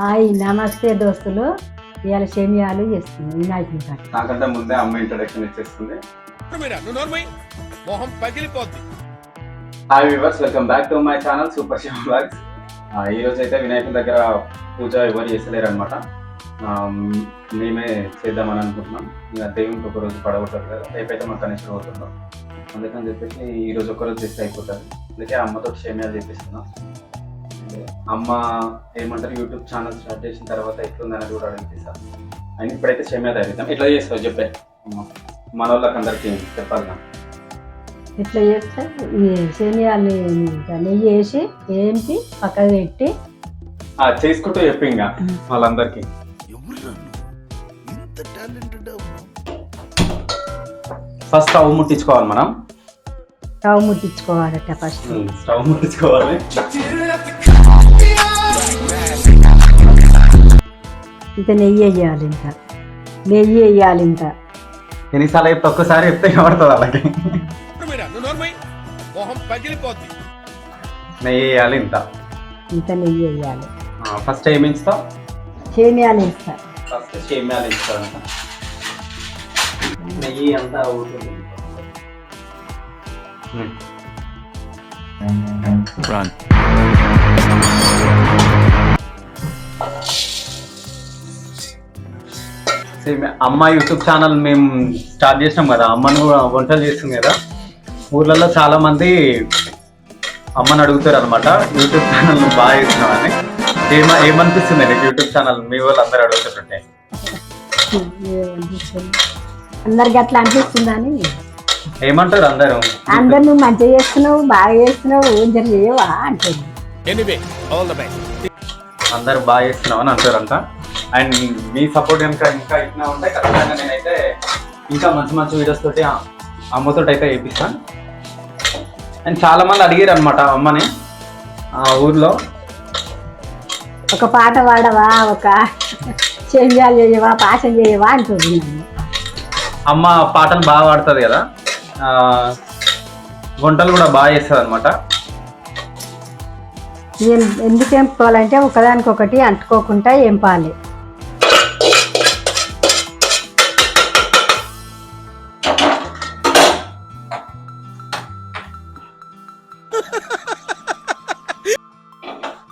Hi నమస్తే దోస్తులు. ఇవాళ సేమియాలు చేస్తుంది వినాయకుని కాడ. నాకంటే ముందే అమ్మ ఇంట్రొడక్షన్ ఇచ్చేస్తుంది. మొహం పగిలిపోద్ది. Hi viewers welcome back to my channel super Shiv blogs ఈ రోజు అయితే వినాయకుని దగ్గర పూజ ఎవరు చేస్తలేరు అనమాట మేమే చేద్దామని అనుకుంటున్నాం. ఇంకా దేవునికి ఒక రోజు పడగొట్టారు కదా రేపైతే మా కనెక్షన్ అవుతున్నాం అందుకని చెప్పేసి ఈ రోజు ఒక రోజు చేస్తే అయిపోతుంది అందుకే అమ్మతో క్షేమ్యాలు చేపిస్తున్నాం. అమ్మ ఏమంటారు యూట్యూబ్ ఛానల్ స్టార్ట్ చేసిన తర్వాత ఎట్లుందని కూడా అడిగిస్తాను అండ్ ఇప్పుడైతే క్షేమ్యా తగ్గిద్దాం ఎట్లా చేస్తావు చెప్పే. అమ్మ మన వాళ్ళకి అందరికీ చెప్పాలి కదా. ఇట్లా చేస్తే ఈ సేమియాలు నెయ్యి వేసి ఏంపి పక్కకు పెట్టి. ఆ, చేసుకుంటూ చెప్పు ఇంకా వాళ్ళందరికీ. ఎవరు ఇంత టాలెంటెడ్ ఫస్ట్ స్టవ్ ముట్టించుకోవాలి మనం. స్టవ్ ముట్టించుకోవాలట ఫస్ట్. స్టవ్ ముట్టించుకోవాలి. ఇంకా నెయ్యి వేయాలి ఇంకా నెయ్యి వేయాలి ఇంకా ఎన్నిసార్లు చెప్తే ఒక్కసారి చెప్తే పడుతుంది అలాగే నెయ్యి వేయాలి ఇంత. ఇంత నెయ్యి వేయాలి. ఫస్ట్ ఏమి ఇస్తావు సేమియాలు వేస్తా. ఫస్ట్ సేమ్యాలు ఇస్తారంట నెయ్యి అంతా అవుతుంది? రన్ అమ్మ యూట్యూబ్ ఛానల్ మేము స్టార్ట్ చేసినాం కదా అమ్మను కూడా వంటలు చేస్తుంది కదా. ఊర్లలో చాలా మంది అమ్మని అడుగుతారు అనమాట యూట్యూబ్ ఛానల్ బాగా చేస్తున్నామని ఏమ ఏమనిపిస్తుంది నీకు యూట్యూబ్ ఛానల్? మీ వాళ్ళు అందరూ అడుగుతుంటే? అందరికి అట్లా అనిపిస్తుందని ఏమంటారు అందరూ? అందరు నువ్వు మంచిగా చేస్తున్నావు బాగా చేస్తున్నావు జర చేయవా అంటుంది. ఎనీవే ఆల్ ద బెస్ట్ అందరూ బాగా చేస్తున్నావు అని అంటారంట. అండ్ మీ సపోర్ట్ కనుక ఇంకా ఇట్లా ఉంటే ఖచ్చితంగా నేనైతే ఇంకా మంచి మంచి వీడియోస్ తోటి ఆ అమ్మతో అయితే వేపిస్తాను అండ్ చాలా మంది అడిగారు అనమాట అమ్మని ఆ ఊర్లో. ఒక పాట పాడవా ఒక సేమియాలు చేయవా పాశం చేయవా అంటుంది నన్ను. అమ్మ పాటలు బాగా పాడుతుంది కదా వంటలు కూడా బాగా చేస్తుంది అనమాట ఏం ఎందుకు ఎంపుకోవాలంటే ఒకదానికొకటి అంటుకోకుండా ఎంపాలి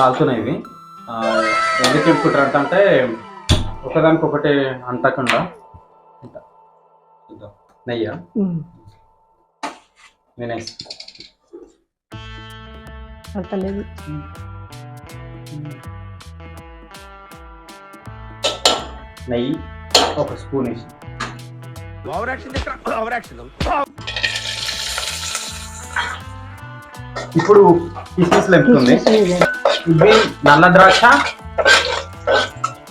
కాలుతున్నాయి ఇవి. ఆ, ఎందుకు చెప్పుకుంటారంట అంటే ఒకదానికొకటి అంటకుండా. నెయ్యా. నేనే నెయ్యి ఒక స్పూన్ వేసి. ఓవర్ యాక్షన్ ఓవర్ యాక్షన్ ఇప్పుడు కిస్మిస్ లెంపుతుంది ఇవి నల్ల ద్రాక్ష.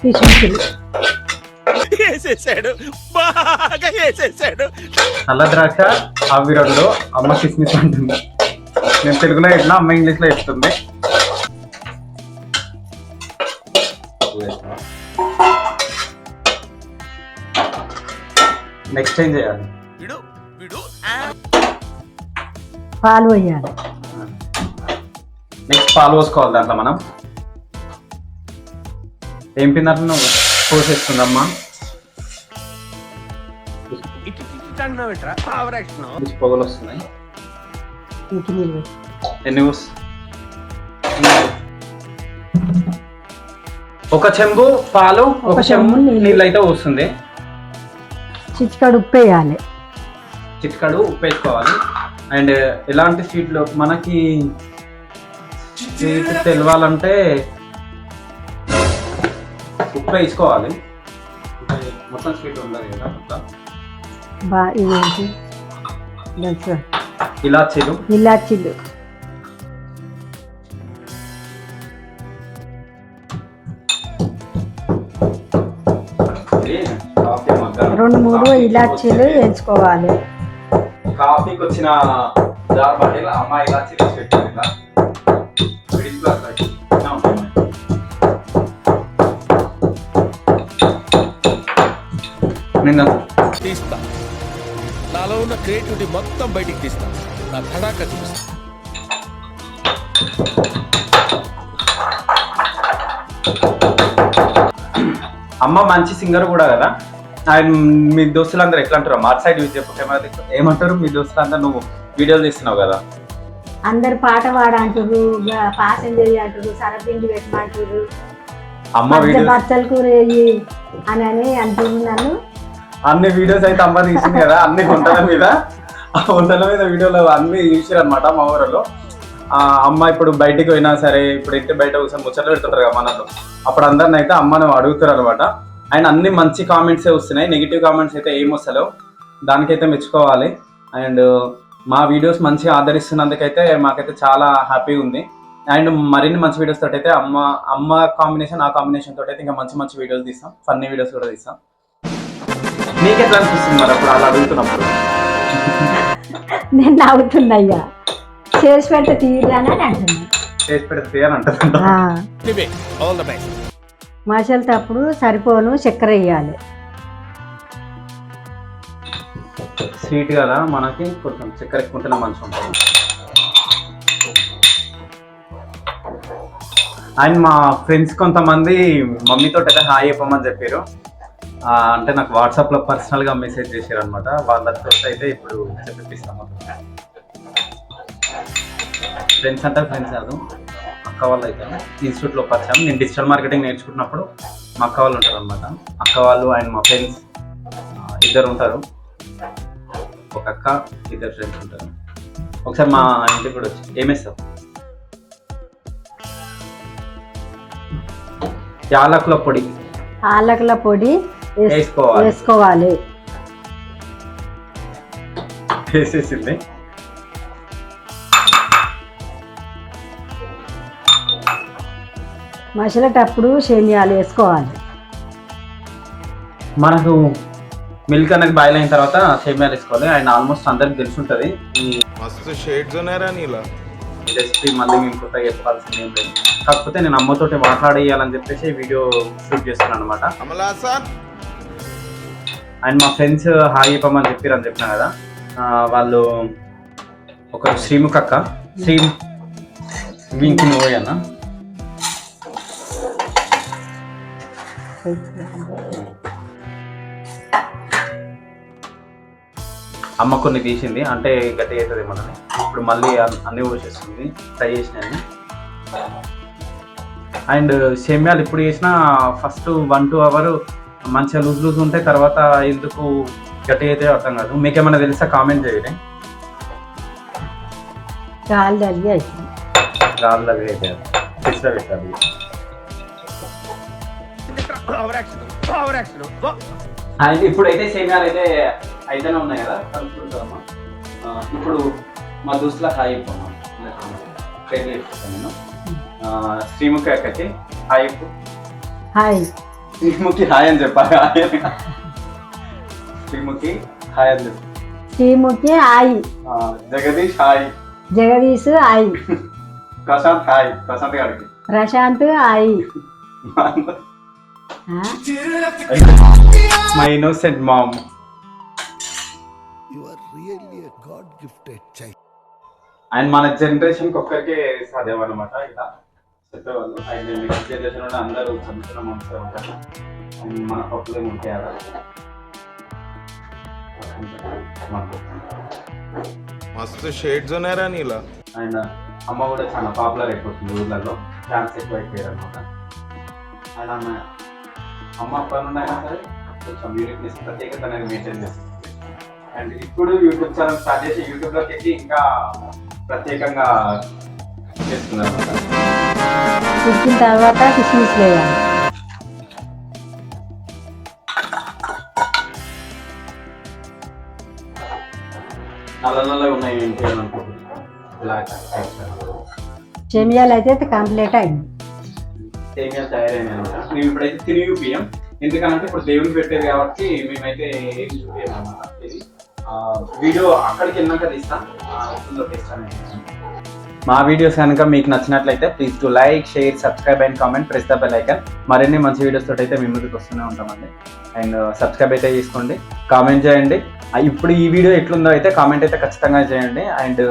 కిస్మిస్లు వేసేసాడు. బాగా వేసేసాడు. నల్ల ద్రాక్ష అవి రెండు అమ్మ కిస్మిస్ అంటుంది. నేను తెలుగులో చెప్పిన అమ్మ ఇంగ్లీష్లో చెప్తుంది? నెక్స్ట్ ఏం చేయాలి? పాలు వేయాలి నెక్స్ట్ పాలు పోసుకోవాలి దాంట్లో మనం ఏం పిన్నారు నువ్వు పోసేస్తుందమ్మా పొగలు వస్తున్నాయి ఎన్ని ఒక చెంబు పాలు ఒక చెంబు నీళ్ళు. అయితే వస్తుంది చిటికాడు ఉప్పు వేయాలి చిట్కాడు ఉప్పు వేసుకోవాలి అండ్ ఎలాంటి స్వీట్లు మనకి స్వీట్ తెలవాలంటే ఉప్పు వేసుకోవాలి మొత్తం స్వీట్ ఉండదు కదా తెలుసా ఇలాచీలు. ఇలాచీలు. రెండు మూడు ఇలాచీలు వేయించుకోవాలి. కాఫీకి వచ్చిన జార్ బాటిల్ అమ్మ ఇలాచీ తీసి పెట్టింది ఉంటుంది. నిన్న తీస్తా. నాలో ఉన్న క్రియేటివిటీ మొత్తం బయటికి తీస్తా. నా తడాక చూస్తా. అమ్మ మంచి సింగర్ కూడా కదా. ఆయన మీ దోస్తులందరూ ఎట్లా అంటారు? మా సైడ్ యూజ్ చెప్పు కెమెరా దిక్కు. ఏమంటారు మీ దోస్తులందరూ? నువ్వు వీడియోలు తీస్తున్నావు కదా. అందరు పాట పాడంటారు పాసం చేయి అంటారు సరపిండి పెట్టమంటారు అమ్మ బచ్చలు కూర అని అని అంటున్నారు నన్ను. అన్ని వీడియోస్ అయితే అమ్మ తీసింది కదా అన్ని వంటల మీద. వంటల మీద వీడియోలు అన్ని చూసారు అనమాట మా ఊరిలో. అమ్మ ఇప్పుడు బయటికి పోయినా సరే ఇప్పుడు ఇంటి బయట కూర్చొని ముచ్చట్లు పెడుతుంటారు కదా మనలో. అప్పుడు అందరిని అయితే అమ్మని అడుగుతారు అనమాట ఆయన అన్ని మంచి కామెంట్స్ వస్తున్నాయి నెగిటివ్ కామెంట్స్ అయితే ఏం వస్తలేవు. దానికైతే మెచ్చుకోవాలి. అండ్ మా వీడియోస్ మంచిగా ఆదరిస్తున్నందుకైతే మాకైతే చాలా హ్యాపీగా ఉంది. అండ్ మరిన్ని మంచి వీడియోస్ తోటి అయితే అమ్మ అమ్మ కాంబినేషన్ ఆ కాంబినేషన్ తోటి అయితే ఇంకా మంచి మంచి వీడియోస్ తీస్తాం. ఫన్నీ వీడియోస్ కూడా తీస్తాం. నీకు ఎట్లా అనిపిస్తుంది మరి అప్పుడు అలా అడుగుతున్నప్పుడు? నేను నవ్వుతున్నా ఇక. చేసి పెడితే తీయరాని అని అంటున్నా. చేసి పెడితే మసలుటప్పుడు సరిపోను చక్కెర వేయాలి. స్వీట్ కదా మనకి కొంచెం చక్కెర ఎక్కువ ఉంటేనే మంచిగా ఉంటుంది. అండ్ మా ఫ్రెండ్స్ కొంతమంది మమ్మీతో అయితే హాయ్ చెప్పమని చెప్పారు. అంటే నాకు వాట్సాప్లో పర్సనల్గా మెసేజ్ చేశారు అనమాట వాళ్ళతో అయితే ఇప్పుడు చెప్పిస్తాము ఫ్రెండ్స్ అంటే ఫ్రెండ్స్ కాదు. అక్క వాళ్ళు అయితే ఇన్స్టిట్యూట్లో పరిచయం. నేను డిజిటల్ మార్కెటింగ్ నేర్చుకున్నప్పుడు మా అక్క వాళ్ళు ఉంటారు అనమాట అక్క వాళ్ళు అండ్ మా ఫ్రెండ్స్ ఇద్దరు ఉంటారు. ఒక అక్క ఇద్దరు ఫ్రెండ్స్ ఉంటారు. ఒకసారి మా ఇంటికి కూడా వచ్చి ఏమేస్తావు యాలకుల పొడి. ఆలకల పొడి వేస్- వేసుకోవాలి. వేసుకోవాలి. వేసేసింది. మసలేటప్పుడు సేమియాలు వేసుకోవాలి. మనకు మిల్క్ అనేది బాయిల్ అయిన తర్వాత సేమియాలు వేసుకోవాలి. అండ్ ఆల్మోస్ట్ అందరికి తెలిసి ఉంటుంది మస్తు షేడ్స్ ఉన్నాయరా నీలా. జస్ట్ మళ్ళీ మేము కొత్తగా చెప్పాల్సింది కాకపోతే నేను అమ్మతోటి మాట్లాడేయాలని చెప్పేసి వీడియో షూట్ చేస్తున్నాను అనమాట అండ్ మా ఫ్రెండ్స్ హాయ్ చెప్పమని చెప్పారు అని చెప్పిన కదా. వాళ్ళు ఒక శ్రీముఖ అక్క. శ్రీ ఇంకి మూవీ అన్న. అమ్మ కొన్ని తీసింది అంటే గట్టి అవుతుంది మనని ఇప్పుడు మళ్ళీ అన్- అన్ని పోసేస్తుంది ఫ్రై చేసినాయి అండ్ సేమ్యాలు ఇప్పుడు చేసినా ఫస్ట్ వన్ టూ అవర్ మంచిగా లూజ్ లూజ్ ఉంటాయి తర్వాత ఎందుకు గట్టి అయితే అర్థం కాదు. మీకు ఏమైనా తెలుసా? కామెంట్ చేయండి. గాలి తగిలి అవుతుంది రాళ్ళ అయితే ఫ్రిడ్జ్లో పెట్టాలి అండ్ ఇప్పుడైతే సేమ్యాలు అయితే అయితేనే ఉన్నాయి కదా కలుపుకుంటామా ఆ, ఇప్పుడు మా దోస్తుల హాయ్ చెప్పమ్మా పేరు చెప్తాను నేను. ఆ, శ్రీముఖి అక్కకి హాయ్ చెప్పు. హాయ్. శ్రీముఖి హాయ్ అని చెప్పాలి. హాయ్ అని. శ్రీముఖి హాయ్ అని చెప్పు. శ్రీముఖి హాయ్. ఆ, Jagadeesh hi. Jagadeesh hi. Prashanth hi. Prashanth గారికి. ప్రశాంత్ హాయ్. ఆ? మై ఇన్నోసెంట్ మామ్ అండ్ మన జనరేషన్ ఒక్కరికే సాధ్యమన్నమాట ఇలా. చెప్పేవాళ్ళు అండ్ జనరేషన్ కూడా అందరూ మనుషులు ఉంటారు. అండ్ మన పప్పులేం ఉంటాయి మస్తు షేడ్స్ ఉన్నారా నీలా. అండ్ అమ్మ కూడా చాలా పాపులర్ అయిపోతుంది ఊర్లలో. ఛాన్స్ ఎక్కువ అయిపోయారు అనమాట అండ్ అమ్మ అమ్మ పనున్నాయి సరే కొంచెం యూనిక్నెస్ ప్రత్యేకత అనేది మెయింటైన్ చేస్తుంది. అండ్ ఇప్పుడు యూట్యూబ్ ఛానల్ స్టార్ట్ చేసి యూట్యూబ్లోకి వెళ్ళి ఇంకా ప్రత్యేకంగా ఉడికిన తర్వాత కిస్మిస్ వేయాలి నల్ల నల్లగా ఉన్నాయి ఏంటి అని అనుకుంటున్నాను సేమియాలు అయితే కంప్లీట్ అయింది. సేమియా తయారైన అనమాట. మేము ఇప్పుడైతే తిరిగి చూపియం ఎందుకంటే ఇప్పుడు దేవునికి పెట్టేది కాబట్టి మేమైతే ఏం చూపియం అనమాట. వీడియో అక్కడికి వెళ్ళాక తీస్తాం. వస్తుందో టేస్ట్ అనేది మా వీడియోస్ కనుక మీకు నచ్చినట్లయితే please to like share subscribe and comment press the bell icon మరిన్ని మంచి వీడియోస్ తోటి అయితే మీ ముందుకు వస్తూనే ఉంటామండి. అండ్ సబ్స్క్రైబ్ అయితే చేసుకోండి కామెంట్ చేయండి. ఇప్పుడు ఈ వీడియో ఎట్లుందో అయితే కామెంట్ అయితే ఖచ్చితంగా చేయండి. అండ్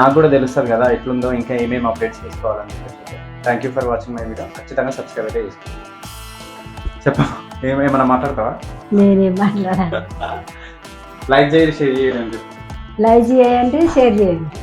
నాకు కూడా తెలుస్తుంది కదా ఎట్లుందో ఇంకా ఏమేమి అప్డేట్స్ చేసుకోవాలని చెప్పేసి. Thank you for watching my video ఖచ్చితంగా సబ్స్క్రైబ్ అయితే చేసుకోండి చెప్ప ఏమైనా మాట్లాడతావా? నేనేం మాట్లాడాను. లైక్ చేయండి షేర్ చేయండి అని చెప్పు లైక్ చేయండి షేర్ చేయండి